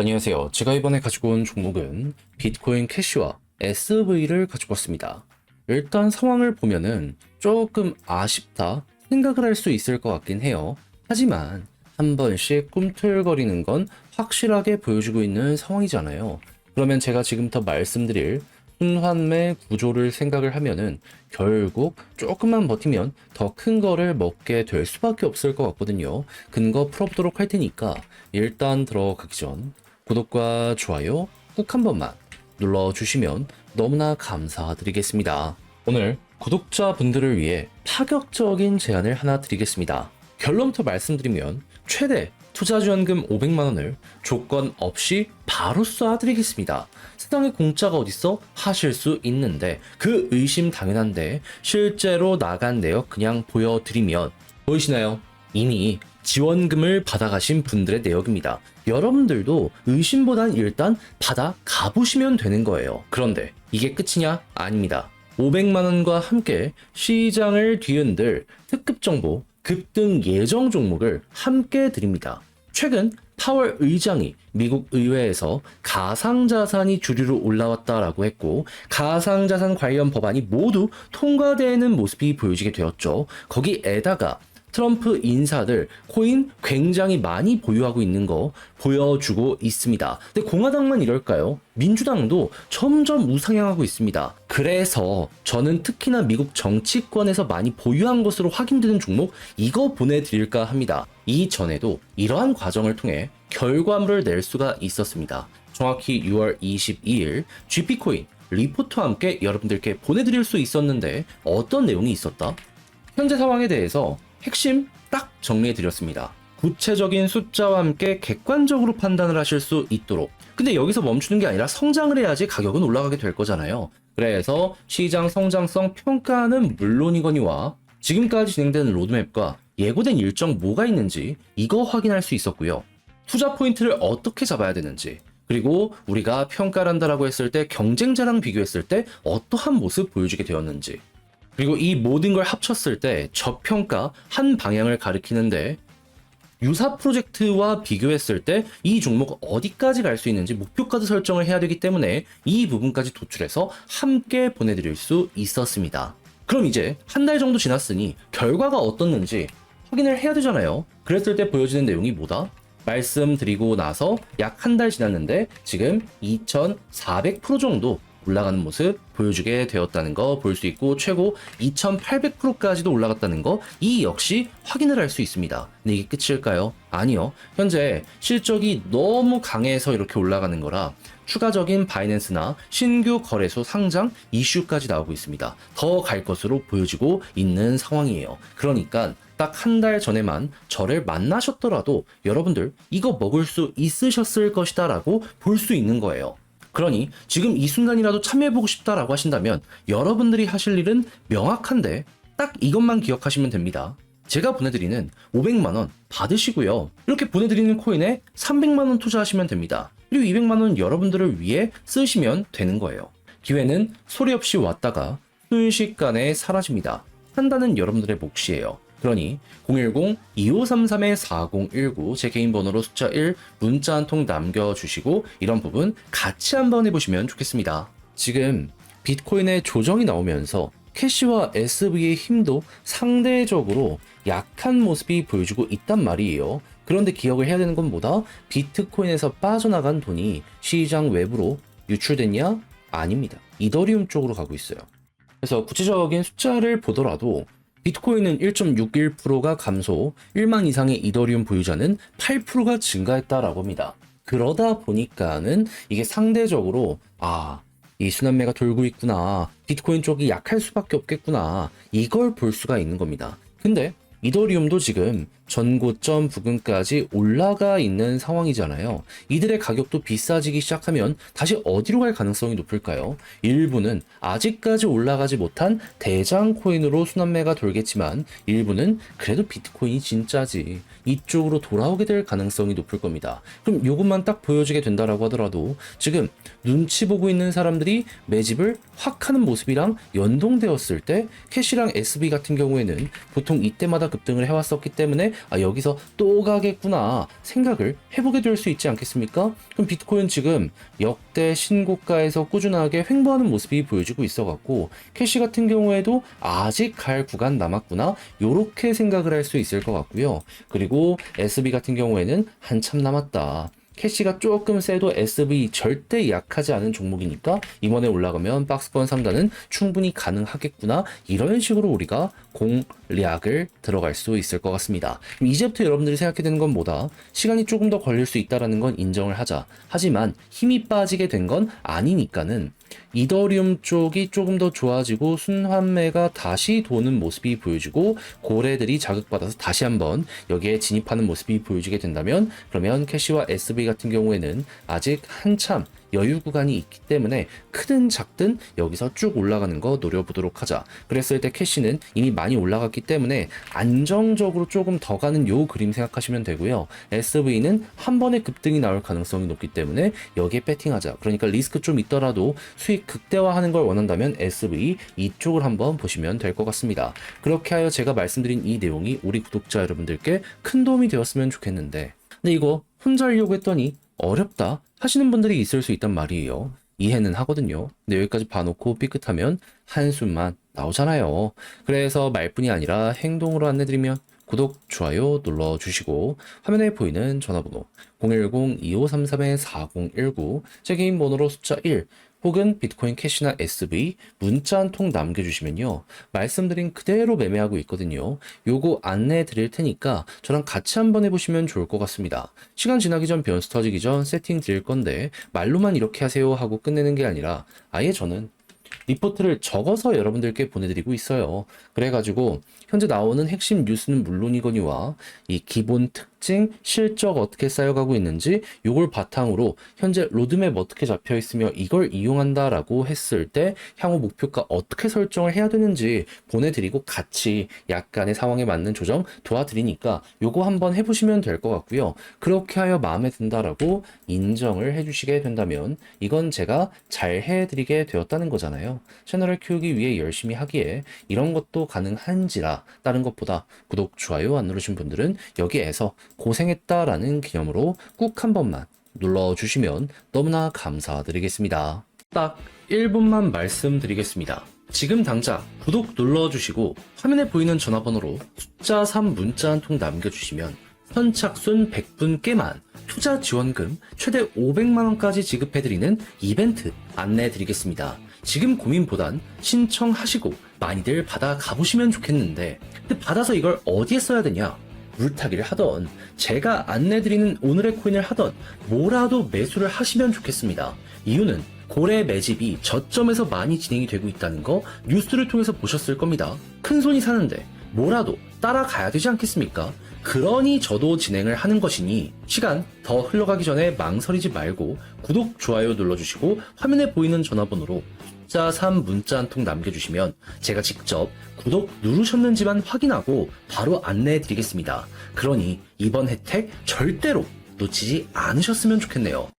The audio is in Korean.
안녕하세요. 제가 이번에 가지고 온 종목은 비트코인 캐시와 SV를 가지고 왔습니다. 일단 상황을 보면은 조금 아쉽다 생각을 할 수 있을 것 같긴 해요. 하지만 한 번씩 꿈틀거리는 건 확실하게 보여주고 있는 상황이잖아요. 그러면 제가 지금부터 말씀드릴 순환매 구조를 생각을 하면은 결국 조금만 버티면 더 큰 거를 먹게 될 수밖에 없을 것 같거든요. 근거 풀어보도록 할 테니까 일단 들어가기 전 구독과 좋아요 꾹 한 번만 눌러주시면 너무나 감사드리겠습니다. 오늘 구독자분들을 위해 파격적인 제안을 하나 드리겠습니다. 결론부터 말씀드리면 최대 투자지원금 500만원을 조건 없이 바로 쏴드리겠습니다. 세상에 공짜가 어딨어? 하실 수 있는데 그 의심 당연한데 실제로 나간 내역 그냥 보여드리면 보이시나요? 이미 지원금을 받아가신 분들의 내역입니다. 여러분들도 의심보단 일단 받아 가보시면 되는 거예요. 그런데 이게 끝이냐? 아닙니다. 500만원과 함께 시장을 뒤흔들 특급 정보, 급등 예정 종목을 함께 드립니다. 최근 파월 의장이 미국 의회에서 가상자산이 주류로 올라왔다라고 했고 가상자산 관련 법안이 모두 통과되는 모습이 보여지게 되었죠. 거기에다가 트럼프 인사들 코인 굉장히 많이 보유하고 있는 거 보여주고 있습니다. 근데 공화당만 이럴까요? 민주당도 점점 우상향하고 있습니다. 그래서 저는 특히나 미국 정치권에서 많이 보유한 것으로 확인되는 종목 이거 보내드릴까 합니다. 이전에도 이러한 과정을 통해 결과물을 낼 수가 있었습니다. 정확히 6월 22일 GP코인 리포트와 함께 여러분들께 보내드릴 수 있었는데 어떤 내용이 있었다? 현재 상황에 대해서 핵심 딱 정리해 드렸습니다. 구체적인 숫자와 함께 객관적으로 판단을 하실 수 있도록. 근데 여기서 멈추는 게 아니라 성장을 해야지 가격은 올라가게 될 거잖아요. 그래서 시장 성장성 평가는 물론이거니와 지금까지 진행된 로드맵과 예고된 일정 뭐가 있는지 이거 확인할 수 있었고요. 투자 포인트를 어떻게 잡아야 되는지 그리고 우리가 평가를 한다라고 했을 때 경쟁자랑 비교했을 때 어떠한 모습 보여주게 되었는지 그리고 이 모든 걸 합쳤을 때 저평가 한 방향을 가리키는데 유사 프로젝트와 비교했을 때 이 종목 어디까지 갈 수 있는지 목표까지 설정을 해야 되기 때문에 이 부분까지 도출해서 함께 보내드릴 수 있었습니다. 그럼 이제 한 달 정도 지났으니 결과가 어떻는지 확인을 해야 되잖아요. 그랬을 때 보여지는 내용이 뭐다? 말씀드리고 나서 약 한 달 지났는데 지금 2,400% 정도 올라가는 모습 보여주게 되었다는 거 볼 수 있고 최고 2800%까지도 올라갔다는 거 이 역시 확인을 할 수 있습니다. 근데 이게 끝일까요? 아니요. 현재 실적이 너무 강해서 이렇게 올라가는 거라 추가적인 바이낸스나 신규 거래소 상장 이슈까지 나오고 있습니다. 더 갈 것으로 보여지고 있는 상황이에요. 그러니까 딱 한 달 전에만 저를 만나셨더라도 여러분들 이거 먹을 수 있으셨을 것이다 라고 볼 수 있는 거예요. 그러니 지금 이 순간이라도 참여해보고 싶다라고 하신다면 여러분들이 하실 일은 명확한데 딱 이것만 기억하시면 됩니다. 제가 보내드리는 500만원 받으시고요. 이렇게 보내드리는 코인에 300만원 투자하시면 됩니다. 그리고 200만원 여러분들을 위해 쓰시면 되는 거예요. 기회는 소리 없이 왔다가 순식간에 사라집니다. 판단은 여러분들의 몫이에요. 그러니 010-2533-4019 제 개인 번호로 숫자 1 문자 한 통 남겨주시고 이런 부분 같이 한번 해보시면 좋겠습니다. 지금 비트코인의 조정이 나오면서 캐시와 SV의 힘도 상대적으로 약한 모습이 보여주고 있단 말이에요. 그런데 기억을 해야 되는 건 뭐다? 비트코인에서 빠져나간 돈이 시장 외부로 유출됐냐? 아닙니다. 이더리움 쪽으로 가고 있어요. 그래서 구체적인 숫자를 보더라도 비트코인은 1.61%가 감소, 1만 이상의 이더리움 보유자는 8%가 증가했다라고 합니다. 그러다 보니까는 이게 상대적으로 아, 이 순환매가 돌고 있구나. 비트코인 쪽이 약할 수밖에 없겠구나. 이걸 볼 수가 있는 겁니다. 근데 이더리움도 지금 전고점 부근까지 올라가 있는 상황이잖아요. 이들의 가격도 비싸지기 시작하면 다시 어디로 갈 가능성이 높을까요? 일부는 아직까지 올라가지 못한 대장 코인으로 순환매가 돌겠지만 일부는 그래도 비트코인이 진짜지. 이쪽으로 돌아오게 될 가능성이 높을 겁니다. 그럼 이것만 딱 보여주게 된다라고 하더라도 지금 눈치 보고 있는 사람들이 매집을 확 하는 모습이랑 연동되었을 때 캐시랑 SB 같은 경우에는 보통 이때마다 급등을 해왔었기 때문에 아, 여기서 또 가겠구나 생각을 해보게 될 수 있지 않겠습니까? 그럼 비트코인 지금 역대 신고가에서 꾸준하게 횡보하는 모습이 보여지고 있어갖고 캐시 같은 경우에도 아직 갈 구간 남았구나 요렇게 생각을 할 수 있을 것 같고요. 그리고 SB 같은 경우에는 한참 남았다. 캐시가 조금 세도 SV 절대 약하지 않은 종목이니까 이번에 올라가면 박스권 상단은 충분히 가능하겠구나 이런 식으로 우리가 공략을 들어갈 수 있을 것 같습니다. 이제부터 여러분들이 생각해야 되는 건 뭐다? 시간이 조금 더 걸릴 수 있다라는 건 인정을 하자. 하지만 힘이 빠지게 된 건 아니니까는 이더리움 쪽이 조금 더 좋아지고 순환매가 다시 도는 모습이 보여지고 고래들이 자극받아서 다시 한번 여기에 진입하는 모습이 보여지게 된다면 그러면 캐시와 SB 같은 경우에는 아직 한참 여유 구간이 있기 때문에 크든 작든 여기서 쭉 올라가는 거 노려보도록 하자. 그랬을 때 캐시는 이미 많이 올라갔기 때문에 안정적으로 조금 더 가는 요 그림 생각하시면 되고요. SV는 한 번에 급등이 나올 가능성이 높기 때문에 여기에 배팅하자. 그러니까 리스크 좀 있더라도 수익 극대화하는 걸 원한다면 SV 이쪽을 한번 보시면 될 것 같습니다. 그렇게 하여 제가 말씀드린 이 내용이 우리 구독자 여러분들께 큰 도움이 되었으면 좋겠는데 근데 이거 혼자 하려고 했더니 어렵다 하시는 분들이 있을 수 있단 말이에요. 이해는 하거든요. 근데 여기까지 봐놓고 삐끗하면 한숨만 나오잖아요. 그래서 말뿐이 아니라 행동으로 안내드리면 구독, 좋아요 눌러주시고 화면에 보이는 전화번호 010-2533-4019 제 개인 번호로 숫자 1 혹은 비트코인 캐시나 SV 문자 한 통 남겨주시면요. 말씀드린 그대로 매매하고 있거든요. 요거 안내해 드릴 테니까 저랑 같이 한번 해보시면 좋을 것 같습니다. 시간 지나기 전 변수 터지기 전 세팅 드릴 건데 말로만 이렇게 하세요 하고 끝내는 게 아니라 아예 저는 리포트를 적어서 여러분들께 보내드리고 있어요. 그래가지고 현재 나오는 핵심 뉴스는 물론이거니와 이 기본 특 징, 실적 어떻게 쌓여가고 있는지 요걸 바탕으로 현재 로드맵 어떻게 잡혀 있으며 이걸 이용한다라고 했을 때 향후 목표가 어떻게 설정을 해야 되는지 보내드리고 같이 약간의 상황에 맞는 조정 도와드리니까 요거 한번 해보시면 될 것 같고요. 그렇게 하여 마음에 든다라고 인정을 해주시게 된다면 이건 제가 잘 해드리게 되었다는 거잖아요. 채널을 키우기 위해 열심히 하기에 이런 것도 가능한지라 다른 것보다 구독, 좋아요 안 누르신 분들은 여기에서 고생했다라는 기념으로 꾹 한 번만 눌러주시면 너무나 감사드리겠습니다. 딱 1분만 말씀드리겠습니다. 지금 당장 구독 눌러주시고 화면에 보이는 전화번호로 숫자 3 문자 한 통 남겨주시면 선착순 100분께만 투자 지원금 최대 500만원까지 지급해드리는 이벤트 안내해드리겠습니다. 지금 고민보단 신청하시고 많이들 받아 가보시면 좋겠는데 근데 받아서 이걸 어디에 써야 되냐? 물타기를 하던 제가 안내드리는 오늘의 코인을 하던 뭐라도 매수를 하시면 좋겠습니다. 이유는 고래 매집이 저점에서 많이 진행이 되고 있다는 거 뉴스를 통해서 보셨을 겁니다. 큰 손이 사는데 뭐라도 따라가야 되지 않겠습니까? 그러니 저도 진행을 하는 것이니 시간 더 흘러가기 전에 망설이지 말고 구독, 좋아요 눌러주시고 화면에 보이는 전화번호로 숫자 3 문자 한 통 남겨주시면 제가 직접 구독 누르셨는지만 확인하고 바로 안내해 드리겠습니다. 그러니 이번 혜택 절대로 놓치지 않으셨으면 좋겠네요.